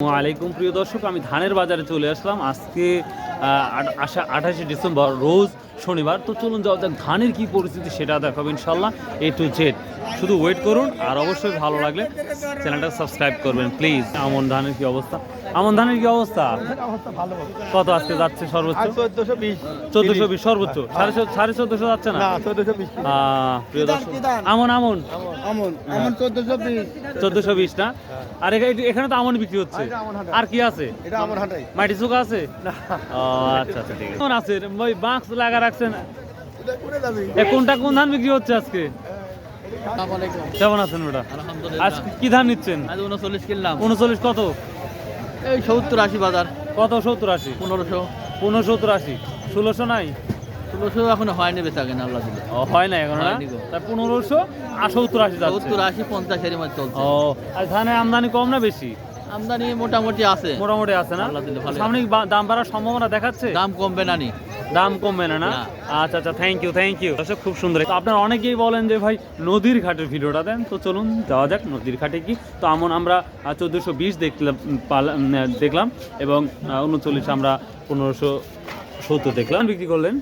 আলাইকুম প্রিয় দর্শক, আমি ধানের বাজারে চলে আসলাম। আজকে আসা আঠাশে ডিসেম্বর, রোজ শনিবার। তো চলুন যাওয়া যাক ধানের কি পরিস্থিতি, সেটা দেখাবো ইনশাল্লাহ এ টু জেড শুধু ওয়েট করুন, আর অবশ্যই ভালো লাগলে চ্যানেলটা সাবস্ক্রাইব করবেন প্লিজ আমন ধানের কি অবস্থা? আমন ধানের কি অবস্থা? কত আজকে যাচ্ছে সর্বোচ্চ? চোদ্দশো বিশ। সর্বোচ্চ। সাড়ে সাড়ে চোদ্দশো যাচ্ছে না? প্রিয় দর্শক। আমন আমন? আমন আমন চোদ্দশো বিশ। না? আর এখানে এখানে তো আমন বিক্রি হচ্ছে। আর কি আছে? এটা মাটি চুকা আছে? আচ্ছা আচ্ছা ঠিক আছে। কেমন আছে? ওই বাক্স লাগা রাখছেন? কোনটা কোন ধান বিক্রি হচ্ছে আজকে? কেমন আছেন ওটা? আজকে কি ধান নিচ্ছেন? উনচল্লিশ কিনলাম উনচল্লিশ কত? এই সত্তর আশি বাজার। কত সত্তর আশি? পনেরোশো। পনেরো সত্তর আশি। ষোলোশো নাই? ষোলোশো এখন হয়নি বেচা কেনা আল্লাহ দিলে। ও হয় না? এখন তার পনেরোশো আর সত্তর আশি সত্তর আশি পঞ্চাশের মধ্যে চলছে। ও আর ধানে আমদানি কম না বেশি? আমদানি মোটামুটি আছে। মোটামুটি আছে না? সামনে দাম বাড়ার সম্ভাবনা দেখাচ্ছে? দাম কমবে না নি। দাম কমবে না না। আচ্ছা আচ্ছা থ্যাংক ইউ থ্যাংক ইউ দর্শক খুব সুন্দর। আপনারা অনেকেই বলেন যে ভাই নদীর ঘাটের ভিডিওটা দেন। তো চলুন যাওয়া যাক নদীর ঘাটে কি। তো এমন আমরা চোদ্দোশো বিশ দেখলাম দেখলাম এবং উনচল্লিশ আমরা পনেরোশো সত্তর দেখলাম। বিক্রি করলেন?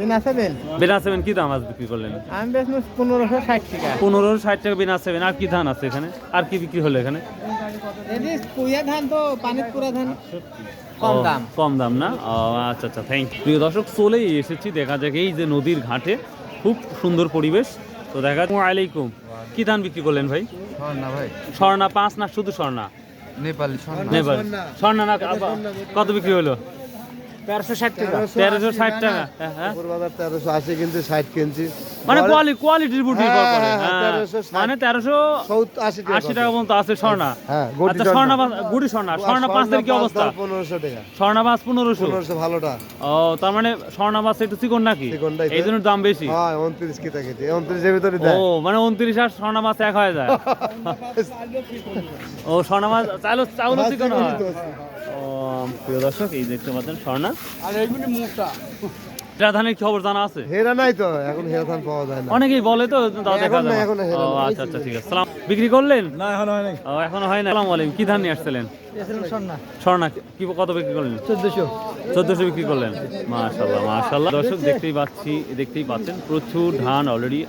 বিনা সেভেন বেনা সেভেন কি দাম আজ বিক্রি করলেন? আমি বেশ পনেরোশো ষাট টাকা। পনেরো ষাট টাকা বেনা সেভেন আর কি ধান আছে এখানে? আর কি বিক্রি হলো এখানে? ধান তো পানির পুরা ধান কম দাম। কম দাম না? ও, আচ্ছা আচ্ছা থ্যাংক ইউ প্রিয় দর্শক চলেই এসেছি। দেখা যাক এই যে নদীর ঘাটে খুব সুন্দর পরিবেশ। তো দেখা যাক। আলাইকুম কি ধান বিক্রি করলেন ভাই? না ভাই। স্বর্ণা পাঁচ না শুধু স্বর্ণা? নেপালি নেবার স্বর্ণা না কত বিক্রি হলো? তেরোশো ষাট টাকা। তেরোশো ষাট টাকা বাজার তেরোশো আশি কিন্তু ষাট কিনছি মানে কোয়ালি কোয়ালিটির উপর নির্ভর করে 1360 মানে তেরোশো আশি টাকা পর্যন্ত আছে স্বর্ণা। আচ্ছা স্বর্ণা। স্বর্ণা স্বর্ণা স্বর্ণা পাঁচের কি অবস্থা? পনেরোশো টাকা। স্বর্ণা পাঁচ পনেরোশো? পনেরোশো ভালোটা। ও তার মানে স্বর্ণা পাঁচ একটু চিকন নাকি? এই জন্য দাম বেশি? হ্যাঁ উনত্রিশ কেটে কেটে উনত্রিশের ভিতরে ও মানে উনত্রিশ আর স্বর্ণা মাছ এক হয়ে যায়। ও স্বর্ণা মাছ চাউল চাউল চিকন হয়। ও প্রিয় দর্শক এই দেখতে পাচ্ছেন স্বর্ণা। আর এইগুলি মুখটা। এটা ধানের খবর জানা আছে? হেরা নাই তো এখন হেরা ধান পাওয়া যায় না। অনেকেই বলে তো তাও দেখা যায় এখন ও আচ্ছা আচ্ছা ঠিক আছে। সালাম বিক্রি করলেন? না এখন হয় নাই। ও এখনও হয় না সালাম আলাইকুম কি ধান নিয়ে আসছিলেন? স্বর্ণা। স্বর্ণা কি কত বিক্রি করলেন? চোদ্দশো। চোদ্দশো বিক্রি করলেন। দর্শক দেখতেই পাচ্ছি দেখতেই পাচ্ছেন প্রচুর ধান অলরেডি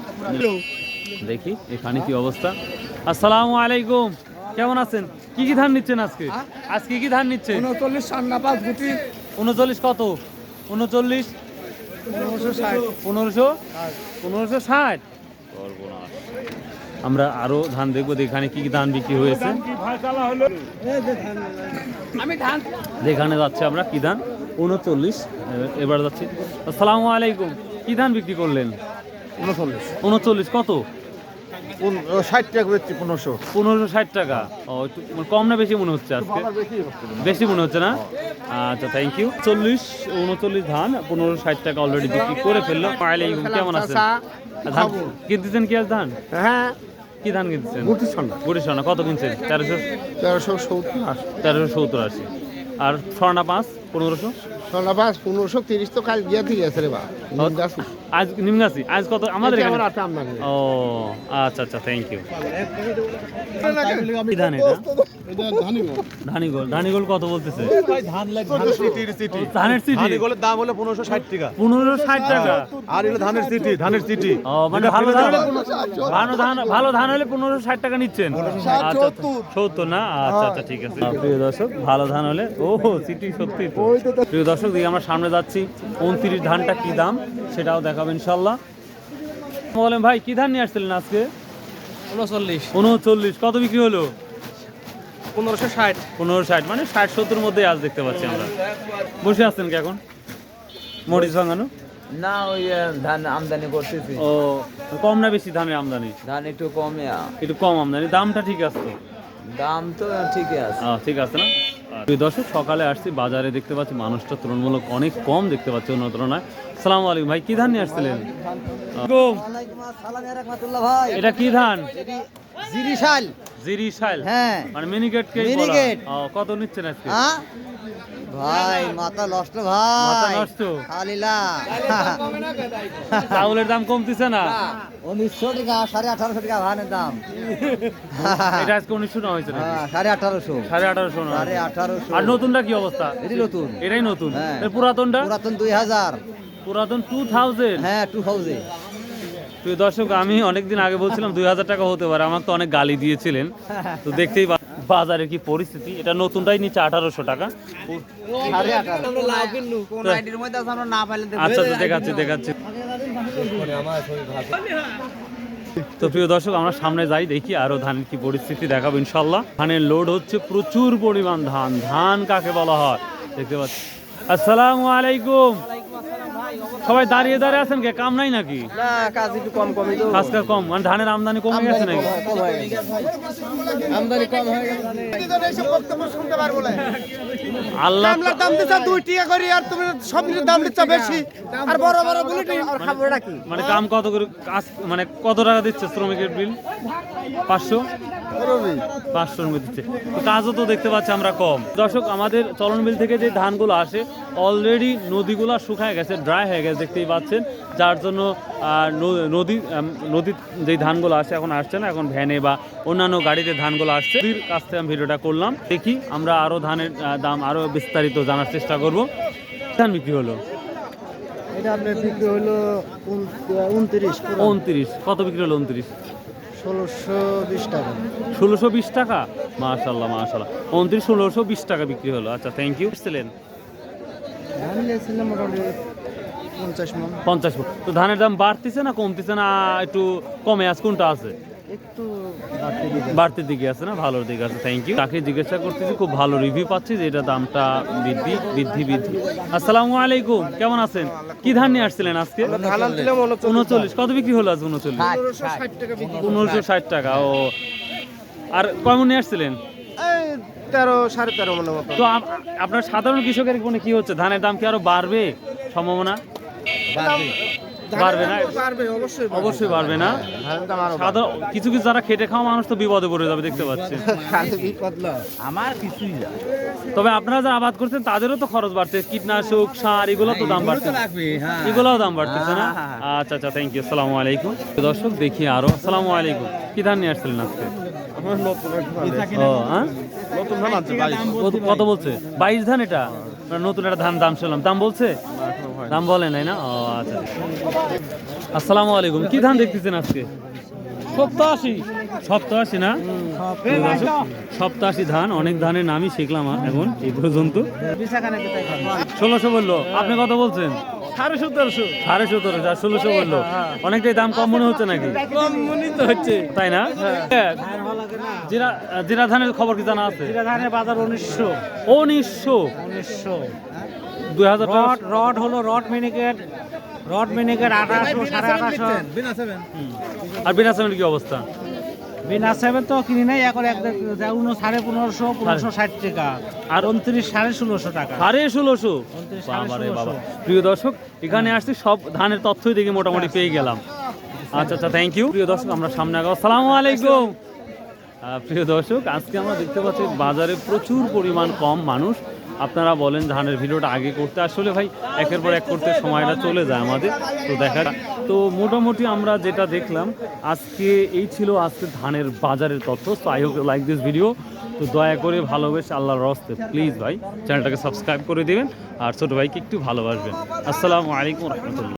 দেখি এখানে কি অবস্থা। আসসালামু আলাইকুম। কেমন আছেন? কি কি ধান নিচ্ছেন আজকে? আজকে কি ধান নিচ্ছেন? উনচল্লিশ পাঁচ গুটি। উনচল্লিশ কত? উনচল্লিশ? পনেরোশো পনেরোশো? ষাট? আমরা আরও ধান দেখব এখানে কি কি ধান বিক্রি হয়েছে। যেখানে যাচ্ছে আমরা কি ধান? উনচল্লিশ। এবার যাচ্ছি। আসসালামু আলাইকুম। কি ধান বিক্রি করলেন? উনচল্লিশ। উনচল্লিশ কত? ষাট টাকা বেচছি পনেরোশো। পনেরোশো ষাট টাকা। ও একটু মানে কম না বেশি মনে হচ্ছে আজকে? বেশি মনে হচ্ছে। না? আচ্ছা থ্যাংক ইউ চল্লিশ উনচল্লিশ ধান পনেরো ষাট টাকা অলরেডি বিক্রি করে ফেলল। কেমন আছেন? ধান কিনতেছেন কি আজ ধান? হ্যাঁ। কি ধান কিনতেছেন? গুটি স্বর্ণা গুটি স্বর্ণা কত কিনছেন? তেরোশো? তেরোশো সত্তর আশি। তেরোশো সত্তর আশি। আর স্বর্ণা পাঁচ পনেরোশো? স্বর্ণা পাঁচ পনেরোশো তিরিশ তো কাল গিয়ে গেছে রে বা। আজ নিমগাছি আজ কত আমাদের ও আচ্ছা আচ্ছা থ্যাংক ইউ ধান ধানিগোল ধানিগোল কত বলতেছে? ধানের সিটি দাম হলো পনেরোশো ষাট টাকা। পনেরো ষাট টাকা? আর এগুলো ধানের সিটি ধানের সিটি। ও মানে ভালো ধান ভালো ধান ভালো ধান হলে পনেরো ষাট টাকা নিচ্ছেন? আচ্ছা সত্তর। না? আচ্ছা আচ্ছা ঠিক আছে। প্রিয় দর্শক ভালো ধান হলে ও সিটি সত্যি। প্রিয় দর্শক দিকে আমরা সামনে যাচ্ছি। উনত্রিশ ধানটা কি দাম? সেটাও দেখাবো ইনশাল্লাহ বলেন ভাই কি ধান নিয়ে আসছিলেন আজকে? উনচল্লিশ উনচল্লিশ কত বিক্রি হলো? পনেরোশো ষাট। পনেরো ষাট মানে ষাট সত্তর মধ্যে আজ দেখতে পাচ্ছি আমরা। বসে আছেন কি এখন? মরিচ ভাঙানো? না ওই ধান আমদানি করতেছি। ও কম না বেশি ধানের আমদানি? ধান একটু কমে একটু কম আমদানি দামটা ঠিক আছে দাম তো ঠিকই আছে। ঠিক আছে না? দর্শক সকালে আসছি বাজারে দেখতে পাচ্ছি মানুষটা তুলনামূলক অনেক কম দেখতে পাচ্ছি অন্য তুলনায়। সালাম আলাইকুম ভাই কি ধান নিয়ে আসছিলেন? এটা কি ধান? জিরিশাল। জিরি শাইল। হ্যাঁ। মানে মিনিকেট। কে Miniket। কত নিচ্ছেন আজকে? ভাই মাথা নষ্ট মাথা নষ্ট? আলিলা চাউলের দাম কমতেছে না? উনিশশো টাকা সাড়ে আঠারোশো টাকা ধানের দাম। এটা আজকে উনিশশো না হয়েছে হ্যাঁ, সাড়ে আঠারোশো। সাড়ে আঠারোশো না সাড়ে আঠারোশো। আর নতুনটা কি অবস্থা? নতুন। এটাই নতুন। হ্যাঁ। পুরাতনটা পুরাতন দুই হাজার। পুরাতন টু থাউজেন্ড হ্যাঁ টু থাউজেন্ড প্রিয় দর্শক আমি অনেকদিন আগে বলছিলাম দুই হাজার টাকা হতে পারে আমাকে তো অনেক গালি দিয়েছিলেন। তো দেখতেই বাজারের কি পরিস্থিতি? এটা নতুনটাই নিচ্ছে আঠারোশো টাকা। আচ্ছা আচ্ছা দেখাচ্ছি দেখাচ্ছি। তো প্রিয় দর্শক আমরা সামনে যাই দেখি আরও ধানের কি পরিস্থিতি দেখাবো ইনশাল্লাহ। ধানের লোড হচ্ছে প্রচুর পরিমাণ ধান। ধান কাকে বলা হয়? দেখতে পাচ্ছি। আসসালামু আলাইকুম। সবাই দাঁড়িয়ে দাঁড়িয়ে আছেন কে? কাম নাই নাকি? না কাজ একটু কম কমই তো। আজকে কম। মানে ধানের আমদানি কমে গেছে নাকি? কম হয়ে গেছে। আমদানি কম হয়ে গেছে। আল্লাহ দাম দিচ্ছ দুই টাকা করে আর তুমি সব কিছুর দাম দিচ্ছ বেশি। আর বড় বড় বুলেটিন আর খাব কি? মানে কাম কত করে মানে কত টাকা দিচ্ছে শ্রমিকের বিল? পাঁচশো? পাঁচশোর মধ্যে দিচ্ছে। তো কাজও তো দেখতে পাচ্ছি আমরা কম। দর্শক আমাদের চলন বিল থেকে যে ধানগুলো আসে অলরেডি নদীগুলো শুকায় গেছে ড্রাই হয়ে গেছে দেখতেই পাচ্ছেন। যার জন্য নদী নদীর যে ধানগুলো আসে এখন আসছে না এখন ভ্যানে বা অন্যান্য গাড়িতে ধানগুলো আসছে। নদীর কাছ থেকে আমি ভিডিওটা করলাম। দেখি আমরা আরও ধানের দাম আরও বিস্তারিত জানার চেষ্টা করব। ধান বিক্রি হলো? এটা আপনার বিক্রি হলো উনত্রিশ উনত্রিশ। কত বিক্রি হলো উনত্রিশ? ষোলোশো বিশ টাকা। ষোলোশো বিশ টাকা? মাশাল্লাহ মাশাল্লাহ উনত্রিশ ষোলোশো বিশ টাকা বিক্রি হলো। আচ্ছা থ্যাংক ইউ এসছিলেন ধান নিয়েছিলাম মোটামুটি পঞ্চাশ মন। পঞ্চাশ ফুট। তো ধানের দাম বাড়তেছে না কমতেছে না? একটু কমে আছে কোনটা আছে? একটু বাড়তি দিকে বাড়তির দিকে আছে না? ভালোর দিকে আছে থ্যাংক ইউ তাকে জিজ্ঞাসা করতেছি খুব ভালো রিভিউ পাচ্ছি যে এটা দামটা বৃদ্ধি বৃদ্ধি বৃদ্ধি। আসসালামু আলাইকুম কেমন আছেন? কি ধান নিয়ে আসছিলেন আজকে? উনচল্লিশ। কত বিক্রি হলো আজ উনচল্লিশ? পনেরোশো ষাট। টাকা ও। আর কেমন নিয়ে আসছিলেন? তেরো সাড়ে তেরো মনে তো আপনার সাধারণ কৃষকের মনে কি হচ্ছে? ধানের দাম কি আরও বাড়বে সম্ভাবনা? বাড়বে না? পারবে অবশ্যই অবশ্যই বাড়বে না? সাধারণ কিছু কিছু যারা খেটে খাওয়া মানুষ তো বিপদে পড়ে যাবে দেখতে পাচ্ছেন আমার কিছুই না। তবে আপনারা যারা আবাদ করছেন তাদেরও তো খরচ বাড়ছে। কীটনাশক সার এগুলো তো দাম বাড়ছে হ্যাঁ। এগুলোও দাম বাড়তেছে না? আচ্ছা আচ্ছা থ্যাংক ইউ আসসালামু আলাইকুম। দর্শক দেখি আরও। আসসালামু আলাইকুম। কি ধান নিয়ে আসছিলেন আজকে? হ্যাঁ? কত বলছে বাইশ ধান এটা? নতুন একটা ধান দাম শুনলাম। দাম বলছে? দাম বলে নাই না? ও আচ্ছা। আসসালামু আলাইকুম। কি ধান দেখতেছেন আজকে? সপ্তাশি সপ্তাশি না? সপ্তাশি ধান অনেক ধানের নামই শিখলাম আর এখন এই পর্যন্ত। ষোলোশো বলল। আপনি কত বলছেন? সাড়ে সতেরোশো। সাড়ে সতেরো যা ষোলোশো বলল। অনেকটাই দাম কম মনে হচ্ছে নাকি? কম মনে তো হচ্ছে। তাই না? জিরা জিরা ধানের খবর কি জানা আছে? ধানের বাজার উনিশশো। উনিশশো। উনিশশো। দুই হাজার রড রড হলো রড মিনিকেট রড মিনিকেট আঠাশশো সাড়ে আঠাশশো আর বিনা সেমেন্ট কি অবস্থা? বিনা সেভেন তো কিনি নাই এখন এক উনো সাড়ে পনেরোশো পনেরোশো ষাট টাকা। আর উনত্রিশ সাড়ে ষোলোশো টাকা। সাড়ে ষোলোশো? বাবা। প্রিয় দর্শক এখানে আসছি সব ধানের তথ্যই দেখে মোটামুটি পেয়ে গেলাম। আচ্ছা আচ্ছা থ্যাংক ইউ প্রিয় দর্শক আমরা সামনে আগাবো। সালামু আলাইকুম। প্রিয় দর্শক আজকে আমরা দেখতে পাচ্ছি বাজারে প্রচুর পরিমাণ কম মানুষ আপনারা বলেন ধানের ভিডিওটা আগে করতে। আসলে ভাই, একের পর এক করতে সময়টা চলে যায় আমাদের, তো দেখা তো মোটামুটি আমরা যেটা দেখলাম, আজকে এই ছিল আজকে ধানের বাজারের তথ্য। তো I hope like this video তো দয়া করে ভালোবেসে আল্লাহর রস্তে প্লিজ ভাই, চ্যানেলটাকে সাবস্ক্রাইব করে দেবেন, আর ছোটো ভাইকে একটু ভালোবাসবেন। আসসালামু আলাইকুম রহমতুল্লাহ।